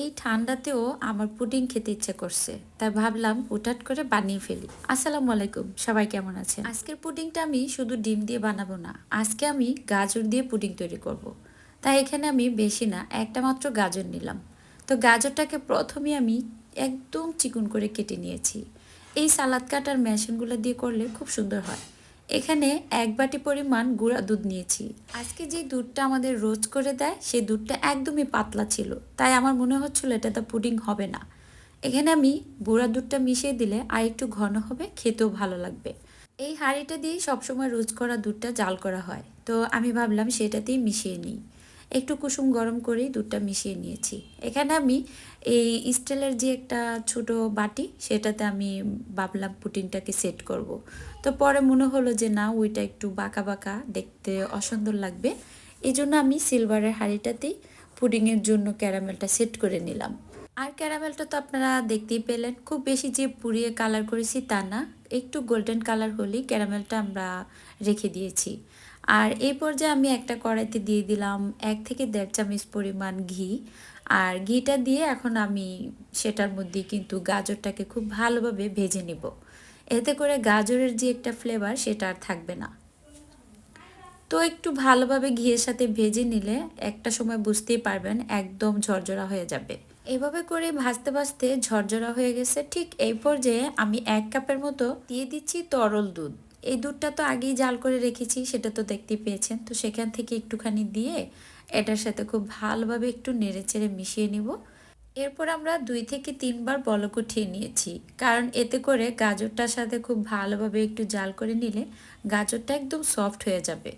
এই ঠান্ডাতেও আমার পুডিং খেতে ইচ্ছে করছে। তাই ভাবলাম হুটহাট করে বানিয়ে ফেলি। আসসালামু আলাইকুম, সবাই কেমন আছেন? আজকের পুডিংটা আমি শুধু ডিম দিয়ে বানাবো না, আজকে আমি গাজর দিয়ে পুডিং তৈরি করব। তাই এখানে আমি বেশি না, একটা মাত্র গাজর নিলাম। তো গাজরটাকে প্রথমে আমি একদম চিকন করে কেটে নিয়েছি। এই সালাদ কাটার মেশিনগুলো দিয়ে করলে খুব সুন্দর হয়। এখানে এক বাটি পরিমাণ গুঁড়া দুধ নিয়েছি। আজকে যে দুধটা আমাদের রোজ করে দেয় সেই দুধটা একদমই পাতলা ছিল। তাই আমার মনে হচ্ছিল এটা তো পুডিং হবে না। এখানে আমি গুঁড়া দুধটা মিশিয়ে দিলে আর একটু ঘন হবে, খেতেও ভালো লাগবে। এই হাঁড়িটা দিয়েই সবসময় রোজ করা দুধটা জাল করা হয়। তো আমি ভাবলাম সেটাতেই মিশিয়ে নিই। একটু কুসুম গরম করেই দুধটা মিশিয়ে নিয়েছি। এখানে আমি এই স্টিলের যে একটা ছোট বাটি, সেটাতে আমি ভাবলাম পুটিংটাকে সেট করব। তো পরে মনে হলো যে না, ওইটা একটু বাঁকা বাঁকা, দেখতে অসুন্দর লাগবে। এই জন্য আমি সিলভারের হাঁড়িটাতেই পুডিংয়ের জন্য ক্যারামেলটা সেট করে নিলাম। আর ক্যারামেলটা তো আপনারা দেখতেই পেলেন, খুব বেশি যে পুড়িয়ে কালার করেছি তা না, একটু গোল্ডেন কালার হলেই ক্যারামেলটা আমরা রেখে দিয়েছি। আর এই পর্যায়ে আমি একটা কড়াইতে দিয়ে দিলাম এক থেকে দেড় চামচ পরিমাণ ঘি। আর ঘিটা দিয়ে এখন আমি সেটার মধ্যে কিন্তু গাজরটাকে খুব ভালোভাবে ভেজে নিব। এতে করে গাজরের যে একটা ফ্লেভার সেটা আর থাকবে না। তো একটু ভালোভাবে ঘিয়ের সাথে ভেজে নিলে একটা সময় বুঝতেই পারবেন একদম ঝরঝরা হয়ে যাবে। এভাবে করে ভাজতে ভাজতে ঝরঝরা হয়ে গেছে। ঠিক এই পর্যায়ে আমি এক কাপের মতো দিয়ে দিচ্ছি তরল দুধ। এই দুধটা তো আগেই জাল করে রেখেছি, সেটা তো দেখতে পেয়েছেন। তো সেখান থেকে একটুখানি দিয়ে এটার সাথে খুব ভালোভাবে একটু নেড়ে চেড়ে মিশিয়ে নিব। এরপর আমরা দুই থেকে তিনবার বলক উঠিয়ে নিয়েছি, কারণ এতে করে গাজরটার সাথে খুব ভালোভাবে একটু জাল করে নিলে গাজরটা একদম সফট হয়ে যাবে।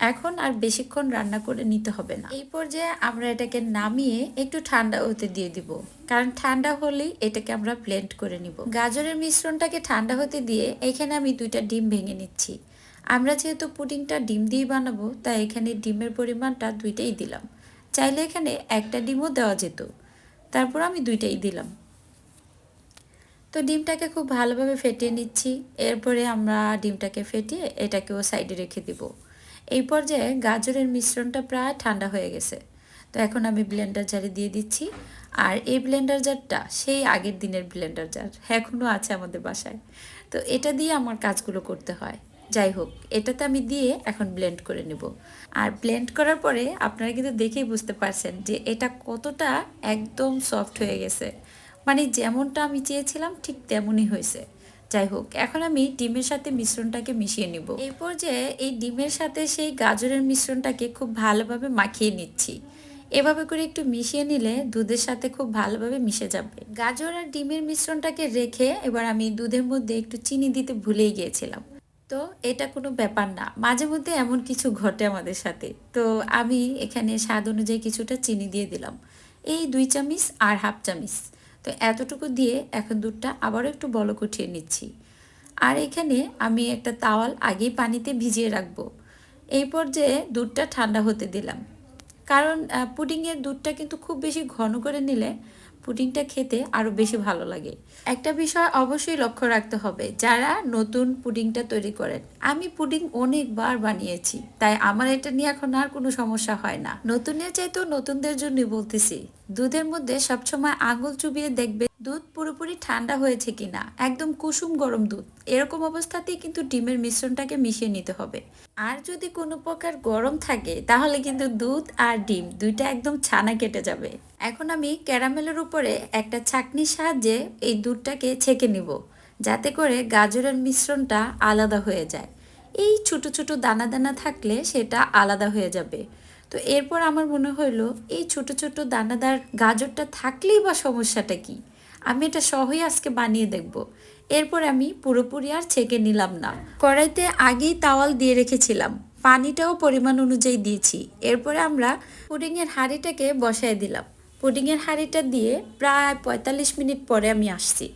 এখন আর বেশিক্ষণ রান্না করে নিতে হবে না। এই পর্যায়ে আমরা এটাকে নামিয়ে একটু ঠান্ডা হতে দিয়ে দিব। কারণ ঠান্ডা হলেই এটাকে আমরা ব্লেন্ড করে নিব। গাজরের মিশ্রণটাকে ঠান্ডা হতে দিয়ে এখানে আমি দুইটা ডিম ভেঙে নিচ্ছি। আমরা যেহেতু পুডিংটা ডিম দিয়ে বানাবো, তাই এখানে ডিমের পরিমাণটা দুইটাই দিলাম। চাইলে এখানে একটা ডিমও দেওয়া যেত। তারপর আমি দুইটাই দিলাম। তো ডিমটাকে খুব ভালোভাবে ফেটিয়ে নিচ্ছি। এরপরে আমরা ডিমটাকে ফেটিয়ে এটাকেও সাইডে রেখে দিব। এই পর্যায়ে গাজরের মিশ্রণটা প্রায় ঠান্ডা হয়ে গেছে। তো এখন আমি ব্লেন্ডার জারে দিয়ে দিচ্ছি। আর এই ব্লেন্ডার জারটা সেই আগের দিনের ব্লেন্ডার জার এখনও আছে আমাদের বাসায়। তো এটা দিয়ে আমার কাজগুলো করতে হয়। যাই হোক, এটাতে আমি দিয়ে এখন ব্লেন্ড করে নেব। আর ব্লেন্ড করার পরে আপনারা কিন্তু দেখেই বুঝতে পারছেন যে এটা কতটা একদম সফট হয়ে গেছে। মানে যেমনটা আমি চেয়েছিলাম ঠিক তেমনই হয়েছে। যাই হোক, এখন আমি ডিমের সাথে মিশ্রণটাকে মিশিয়ে নিব। এই পর্যায়ে এই ডিমের সাথে সেই গাজরের মিশ্রণটাকে খুব ভালোভাবে মাখিয়ে নিচ্ছি। এভাবে করে একটু মিশিয়ে নিলে দুধের সাথে খুব ভালোভাবে মিশে যাবে। গাজর আর ডিমের মিশ্রণটাকে রেখে এবার আমি দুধের মধ্যে একটু চিনি দিতে ভুলেই গিয়েছিলাম। তো এটা কোনো ব্যাপার না, মাঝে মধ্যে এমন কিছু ঘটে আমাদের সাথে। তো আমি এখানে স্বাদ অনুযায়ী কিছুটা চিনি দিয়ে দিলাম। এই দুই চামিচ আর হাফ চামিচ। তো এতটুকু দিয়ে এখন দুধটা আবারও একটু বলক উঠিয়ে নিচ্ছি। আর এখানে আমি একটা তাওয়াল আগেই পানিতে ভিজিয়ে রাখব। এই পর্যায়ে দুধটা ঠান্ডা হতে দিলাম। কারণ পুডিংয়ের দুধটা কিন্তু খুব বেশি ঘন করে নিলে পুডিংটা খেতে আরও বেশি ভালো লাগে। একটা বিষয় অবশ্যই লক্ষ্য রাখতে হবে, যারা নতুন পুডিংটা তৈরি করেন, আমি পুডিং অনেকবার বানিয়েছি, তাই আমার এটা নিয়ে এখন আর কোনো সমস্যা হয় না। নতুনের চাইতেও নতুনদের জন্যই বলতেছি দুধের মধ্যে সবসময় আঙুল চুবিয়ে দেখবে দুধ পুরোপুরি ঠান্ডা হয়েছে কিনা। একদম কুসুম গরম দুধ। এরকম অবস্থাতেই কিন্তু ডিমের মিশ্রণটাকে মিশিয়ে নিতে হবে। আর যদি কোনো প্রকার গরম থাকে, তাহলে কিন্তু দুধ আর ডিম দুইটা একদম ছানা কেটে যাবে। এখন আমি ক্যারামেলের উপরে একটা ছাকনির সাহায্যে এই দুধটাকে ছেঁকে নিব, যাতে করে গাজরের মিশ্রণটা আলাদা হয়ে যায়। এই ছোট ছোট দানা দানা থাকলে সেটা আলাদা হয়ে যাবে। তো এরপর আমার মনে হইল, এই ছোট ছোট দানাদার গাজরটা থাকলেই বা সমস্যাটা কি? আমি এটা সহই আজকে বানিয়ে দেখব। এরপর আমি পুরোপুরি আর ছেঁকে নিলাম না। কড়াইতে আগেই তাওয়াল দিয়ে রেখেছিলাম। পানিটাও পরিমাণ অনুযায়ী দিয়েছি। এরপরে আমরা পুডিংয়ের হাঁড়িটাকে বসায় দিলাম। পুডিংয়ের হাঁড়িটা দিয়ে প্রায় পঁয়তাল্লিশ মিনিট পরে আমি আসছি।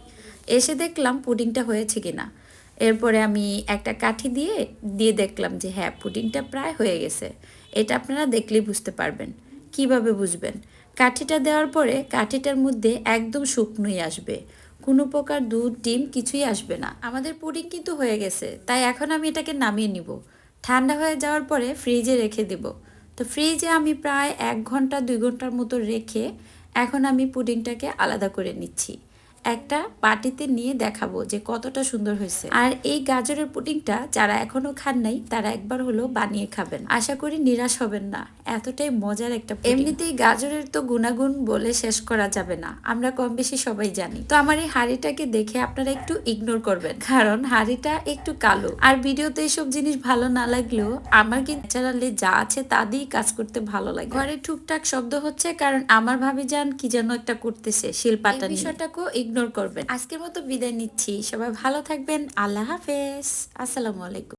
এসে দেখলাম পুডিংটা হয়েছে কিনা। এরপরে আমি একটা কাঠি দিয়ে দিয়ে দেখলাম যে হ্যাঁ পুডিংটা প্রায় হয়ে গেছে। এটা আপনারা দেখলেই বুঝতে পারবেন। কীভাবে বুঝবেন? কাঠিটা দেওয়ার পরে কাঠিটার মধ্যে একদম শুকনোই আসবে। কোনো প্রকার দুধ, ডিম কিছুই আসবে না। আমাদের পুডিং কিন্তু হয়ে গেছে, তাই এখন আমি এটাকে নামিয়ে নিব। ঠান্ডা হয়ে যাওয়ার পরে ফ্রিজে রেখে দেব। তো ফ্রিজে আমি প্রায় এক ঘণ্টা, দুই ঘণ্টার মতো রেখে এখন আমি পুডিংটাকে আলাদা করে নিচ্ছি। একটা বাটিতে নিয়ে দেখাবো যে কতটা সুন্দর হয়েছে। আর এই গাজরের পুডিংটা যারা এখনও খান নাই তারা একবার হলো বানিয়ে খাবেন। আশা করি নিরাশ হবেন না। এতটাই মজার একটা এমনিতেই গাজরের তো গুণাগুণ বলে শেষ করা যাবে না। আমরা কম বেশি সবাই জানি। তো আমার এই হাড়িটাকে দেখে আপনারা একটু ইগনোর করবেন। কারণ হাড়িটা একটু কালো। আর ভিডিওতে এইসব জিনিস ভালো না লাগলেও আমার কিন্তু ন্যাচারালি যা আছে তা দিয়েই কাজ করতে ভালো লাগে। ঘরে টুকটাক শব্দ হচ্ছে কারণ আমার ভাবি যান কি যেন একটা করতেছে শিল্পাটা বিষয়টাকেও ইগনোর করবেন। আজকের মতো বিদায় নিচ্ছি। সবাই ভালো থাকবেন। আল্লাহ হাফেজ। আসসালামু আলাইকুম।